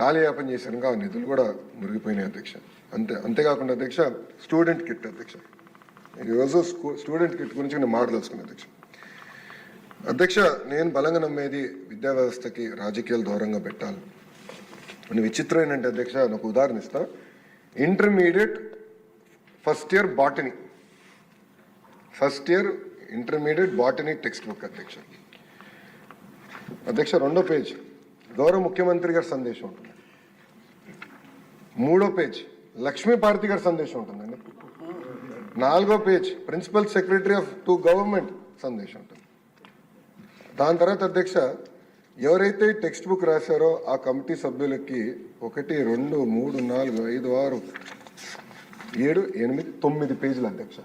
కాలయాపన చేశారు ఆ నిధులు కూడా మురిగిపోయినాయి అధ్యక్ష. అంతే అంతేకాకుండా అధ్యక్ష స్టూడెంట్ కిట్ అధ్యక్ష. ఈరోజు స్కూ స్టూడెంట్ కిట్ గురించి నేను మాట్లాడుచుకున్నాను అధ్యక్ష. అధ్యక్ష నేను బలంగా నమ్మేది విద్యా వ్యవస్థకి రాజకీయాలు దూరంగా పెట్టాలి. కొన్ని విచిత్రం ఏంటంటే అధ్యక్ష నాకు ఉదాహరణ ఇస్తా. Intermediate first year botany. First year intermediate botany textbook అధ్యక్ష. అధ్యక్ష రెండో పేజ్. గౌరవ ముఖ్యమంత్రి గారి సందేశం ఉంటుంది. మూడో పేజ్ లక్ష్మీ భారతి గారి సందేశం ఉంటుందండి. నాలుగో page principal secretary of to government సందేశం ఉంటుంది. దాని తర్వాత అధ్యక్ష ఎవరైతే టెక్స్ట్ బుక్ రాశారో ఆ కమిటీ సభ్యులకి ఒకటి రెండు మూడు నాలుగు ఐదు ఆరు ఏడు ఎనిమిది తొమ్మిది పేజీలు అధ్యక్ష.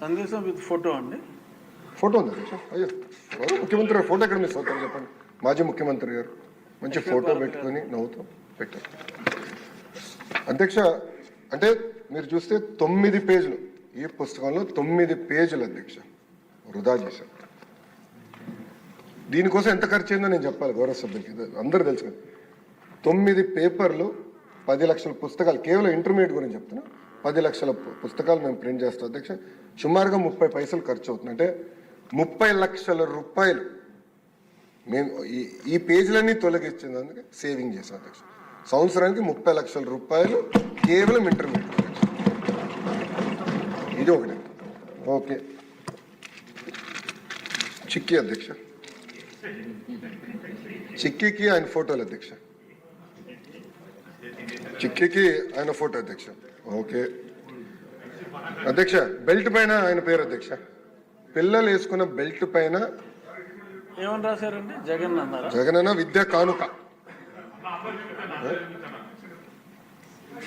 సందేశం విత్ ఫోటో అండి? ఫోటో ఉంది అధ్యక్ష. అయ్యో ముఖ్యమంత్రి గారు ఫోటో ఎక్కడ మిస్ అవుతారు చెప్పండి? మాజీ ముఖ్యమంత్రి గారు. మంచి ఫోటో పెట్టుకొని నవ్వుతూ పెట్టారు అధ్యక్ష అంటే మీరు చూస్తే తొమ్మిది పేజీలు. ఈ పుస్తకంలో తొమ్మిది పేజీలు అధ్యక్ష. వృధా చేశారు. దీనికోసం ఎంత ఖర్చు అయిందో నేను చెప్పాలి గౌరవ సభ్యులకి. అందరూ తెలుసు తొమ్మిది పేపర్లు పది లక్షల పుస్తకాలు. కేవలం ఇంటర్మీడియట్ గురించి చెప్తున్నా. పది లక్షల పుస్తకాలు మేము ప్రింట్ చేస్తాం అధ్యక్ష. సుమారుగా ముప్పై పైసలు ఖర్చు అవుతుంది అంటే ముప్పై లక్షల రూపాయలు మేము ఈ ఈ పేజీలన్నీ తొలగించినందుకు సేవింగ్ చేసాం అధ్యక్ష. సంవత్సరానికి ముప్పై లక్షల రూపాయలు కేవలం ఇంటర్మీడియట్ ఇది ఒకటి. ఓకే. చిక్కీ అధ్యక్ష. చిక్కీకి ఆయన ఫోటోలు అధ్యక్ష. చిక్కీకి ఆయన ఫోటో అధ్యక్ష. ఓకే. అధ్యక్ష బెల్ట్ పైన ఆయన పేరు అధ్యక్ష. పిల్లలు వేసుకున్న బెల్ట్ పైన ఏమని రాశారండి? జగన్ అన్నారా? జగనన్న విద్యా కానుక.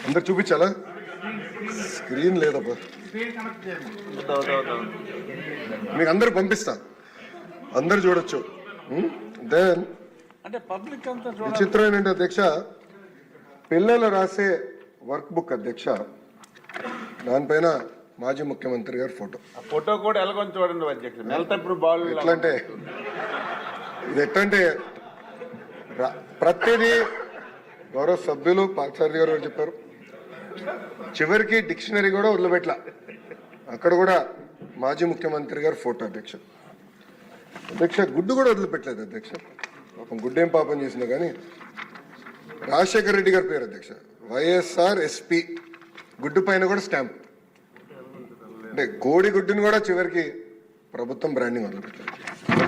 అందరు చూపించాలా? స్క్రీన్ లేదబ్బా. మీకు అందరు పంపిస్తా. అందరు చూడొచ్చు. దెన్ అంటే పబ్లిక్ అంతా చూడాలి. విచిత్రం ఏంటంటే అధ్యక్ష? పిల్లలు రాసే వర్క్ బుక్ అధ్యక్ష. దానిపైన మాజీ ముఖ్యమంత్రి గారి ఫోటో. ఆ ఫోటో కూడా ఎలాగొని చూడండి అధ్యక్షుడు నెలతప్పుడు బాల్ ఎట్లా అంటే ఇది ఎట్టంటే అంటే ప్రతిదీ గౌరవ సభ్యులు పాచార్య గారు చెప్పారు. చివరికి డిక్షనరీ కూడా వదిలిపెట్ల. అక్కడ కూడా మాజీ ముఖ్యమంత్రి గారు ఫోటో అధ్యక్ష. అధ్యక్ష గుడ్డు కూడా వదిలిపెట్టలేదు అధ్యక్ష. పాపం గుడ్డు ఏం పాపం చేసినా కానీ రాజశేఖర రెడ్డి గారి పేరు అధ్యక్ష. వైఎస్ఆర్ ఎస్పి గుడ్డు పైన కూడా స్టాంప్. అంటే కోడి గుడ్డుని కూడా చివరికి ప్రభుత్వం బ్రాండింగ్ మొదలుపెట్టారు.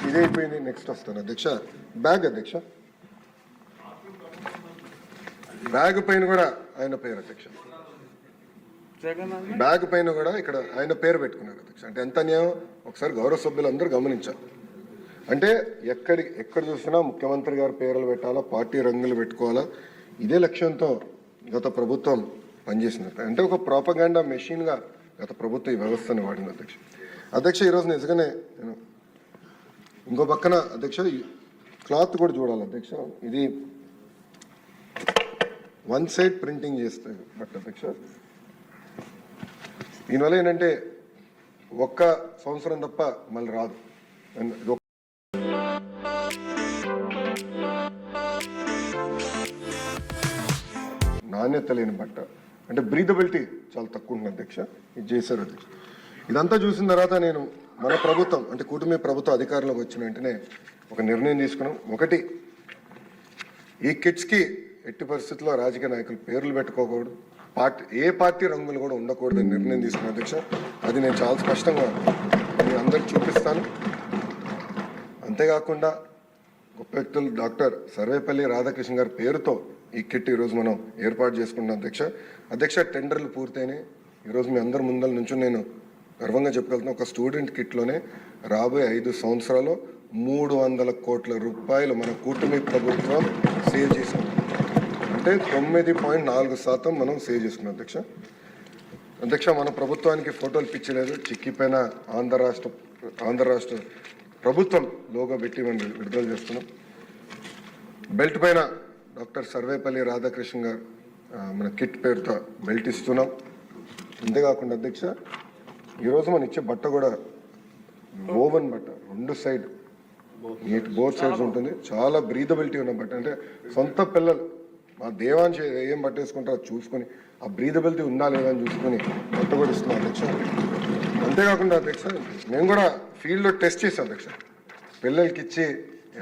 ఇదే అయిపోయింది నెక్స్ట్ వస్తాను అధ్యక్ష బ్యాగ్ అధ్యక్ష. బ్యాగ్ పైన కూడా ఆయన పేరు అధ్యక్ష. బ్యాగ్ పైన కూడా ఇక్కడ ఆయన పేరు పెట్టుకున్నారు అధ్యక్ష. అంటే ఎంత అన్యాయం? ఒకసారి గౌరవ సభ్యులు అందరూ గమనించాలి. అంటే ఎక్కడి ఎక్కడ చూసినా ముఖ్యమంత్రి గారి పేర్లు పెట్టాలా పార్టీ రంగులు పెట్టుకోవాలా? ఇదే లక్ష్యంతో గత ప్రభుత్వం పనిచేసింది. అంటే ఒక ప్రాపగాండా మెషిన్గా గత ప్రభుత్వం ఈ వ్యవస్థను వాడింది అధ్యక్ష. అధ్యక్ష ఈరోజు నిజంగానే నేను ఇంకో పక్కన అధ్యక్ష క్లాత్ కూడా చూడాలి అధ్యక్ష. ఇది వన్ సైడ్ ప్రింటింగ్ చేస్తే బట్ అధ్యక్ష దీనివల్ల ఏంటంటే ఒక్క సంవత్సరం తప్ప మళ్ళీ రాదు. అండ్ నాణ్యత లేని బట్ట. అంటే బ్రీదబిలిటీ చాలా తక్కువ ఉంటుంది అధ్యక్ష. ఇది చేశారు అధ్యక్ష. ఇదంతా చూసిన తర్వాత నేను మన ప్రభుత్వం అంటే కూటమి ప్రభుత్వ అధికారంలోకి వచ్చిన వెంటనే ఒక నిర్ణయం తీసుకున్నాం. ఒకటి ఈ కిట్స్కి ఎట్టి పరిస్థితుల్లో రాజకీయ నాయకులు పేర్లు పెట్టుకోకూడదు. పార్టీ ఏ పార్టీ రంగులు కూడా ఉండకూడదని నిర్ణయం తీసుకున్న అధ్యక్ష. అది నేను చాలా స్పష్టంగా మీ అందరికి చూపిస్తాను. అంతేకాకుండా గొప్ప వ్యక్తులు డాక్టర్ సర్వేపల్లి రాధాకృష్ణ గారి పేరుతో ఈ కిట్ ఈరోజు మనం ఏర్పాటు చేసుకున్నాం అధ్యక్ష. అధ్యక్ష టెండర్లు పూర్తయినాయి. ఈరోజు మీ అందరి ముందల నుంచి నేను గర్వంగా చెప్పగలుగుతున్నా ఒక స్టూడెంట్ కిట్లోనే రాబోయే ఐదు సంవత్సరాలు మూడు వందల కోట్ల రూపాయలు మన కూటమి ప్రభుత్వం సేవ్ చేసింది. అంటే తొమ్మిది పాయింట్ నాలుగు శాతం మనం సేవ్ చేసుకున్నాం అధ్యక్ష. అధ్యక్ష మన ప్రభుత్వానికి ఫోటోలు పిచ్చలేదు. చిక్కి పైన ఆంధ్ర రాష్ట్ర ఆంధ్ర రాష్ట్ర ప్రభుత్వం లోగో పెట్టి మనం విడుదల చేస్తున్నాం. బెల్ట్ పైన డాక్టర్ సర్వేపల్లి రాధాకృష్ణ గారు మన కిట్ పేరుతో బెల్ట్ ఇస్తున్నాం. అంతేకాకుండా అధ్యక్ష ఈరోజు మనం ఇచ్చే బట్ట కూడా ఓవెన్ బట్ట రెండు సైడ్. నీట్ బోత్ సైడ్స్ ఉంటుంది. చాలా బ్రీదబిలిటీ ఉన్న బట్ట. అంటే సొంత పిల్లలు మా దేవాంశ ఏం పట్టేసుకుంటారో చూసుకొని ఆ బ్రీదబిలిటీ ఉందా లేదా అని చూసుకొని కొత్త కూడా ఇస్తున్నాం అధ్యక్ష. అంతేకాకుండా అధ్యక్ష మేము కూడా ఫీల్డ్లో టెస్ట్ చేసాం అధ్యక్ష. పిల్లలకి ఇచ్చి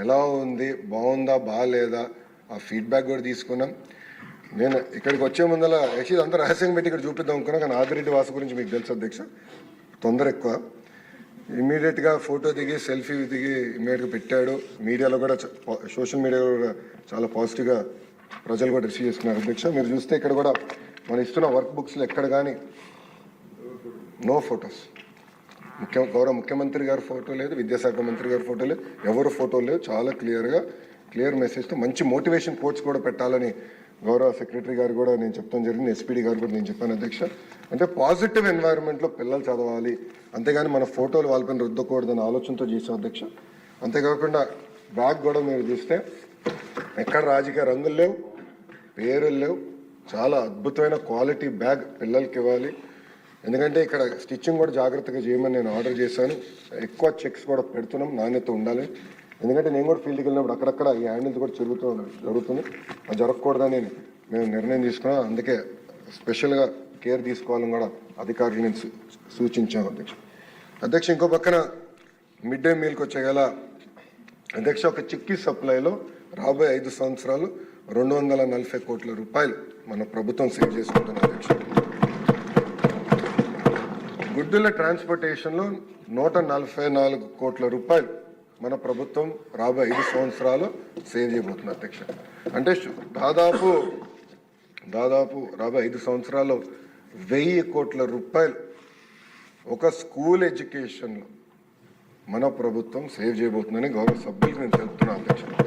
ఎలా ఉంది బాగుందా బాగాలేదా ఆ ఫీడ్బ్యాక్ కూడా తీసుకున్నాం. నేను ఇక్కడికి వచ్చే ముందర యాక్చువల్లీ అంతా రహస్యంగా పెట్టి ఇక్కడ చూపిద్దాం అనుకున్నా కానీ ఆదిరెడ్డి వాసు గురించి మీకు తెలుసు అధ్యక్ష. తొందర ఎక్కువ. ఇమీడియట్గా ఫోటో దిగి సెల్ఫీ దిగి ఇమీడియట్గా పెట్టాడు. మీడియాలో కూడా సోషల్ మీడియాలో కూడా చాలా పాజిటివ్గా ప్రజలు కూడా రిసీవ్ చేస్తున్నారు అధ్యక్ష. మీరు చూస్తే ఇక్కడ కూడా మనం ఇస్తున్న వర్క్ బుక్స్లో ఎక్కడ కానీ నో ఫొటోస్ ముఖ్య గౌరవ ముఖ్యమంత్రి గారి ఫోటో లేదు విద్యాశాఖ మంత్రి గారి ఫోటో లేదు ఎవరు ఫోటో లేదు చాలా క్లియర్గా క్లియర్ మెసేజ్తో మంచి మోటివేషన్ కోట్స్ కూడా పెట్టాలని గౌరవ సెక్రటరీ గారు కూడా నేను చెప్తాను జరిగింది ఎస్పీడీ గారు కూడా నేను చెప్పాను అధ్యక్ష. అంటే పాజిటివ్ ఎన్వైరన్మెంట్లో పిల్లలు చదవాలి అంతేగాని మన ఫోటోలు వాళ్ళపైన రుద్దకూడదన్న ఆలోచనతో చేసాం అధ్యక్ష. అంతేకాకుండా బ్యాగ్ కూడా మీరు చూస్తే ఎక్కడ రాజకీయ రంగులు లేవు పేరులు లేవు చాలా అద్భుతమైన క్వాలిటీ బ్యాగ్ పిల్లలకి ఇవ్వాలి. ఎందుకంటే ఇక్కడ స్టిచ్చింగ్ కూడా జాగ్రత్తగా చేయమని నేను ఆర్డర్ చేశాను. ఎక్కువ చెక్స్ కూడా పెడుతున్నాం నాణ్యత ఉండాలి. ఎందుకంటే నేను కూడా ఫీల్డ్కి వెళ్ళినప్పుడు అక్కడక్కడ ఈ హ్యాండిల్స్ కూడా చెరుగుతూ జరుగుతుంది. అది జరగకూడదని మేము నిర్ణయం తీసుకున్నాం. అందుకే స్పెషల్గా కేర్ తీసుకోవాలని కూడా అధికారులు నేను సూ- సూచించాను అధ్యక్ష. అధ్యక్ష ఇంకో పక్కన మిడ్ డే మీల్కి వచ్చే గల అధ్యక్ష ఒక చిక్కీ సప్లైలో రాబోయే ఐదు సంవత్సరాలు రెండు వందల నలభై కోట్ల రూపాయలు మన ప్రభుత్వం సేవ్ చేసుకుంటుంది అధ్యక్ష. గుడ్డుల ట్రాన్స్పోర్టేషన్లో నూట నలభై నాలుగు కోట్ల రూపాయలు మన ప్రభుత్వం రాబోయే ఐదు సంవత్సరాలు సేవ్ చేయబోతుంది అధ్యక్ష. అంటే దాదాపు దాదాపు రాబోయే ఐదు సంవత్సరాల్లో వెయ్యి కోట్ల రూపాయలు ఒక స్కూల్ ఎడ్యుకేషన్లో మన ప్రభుత్వం సేవ్ చేయబోతుందని గౌరవ సభ్యులకు నేను తెలుపుతున్నాను అధ్యక్ష.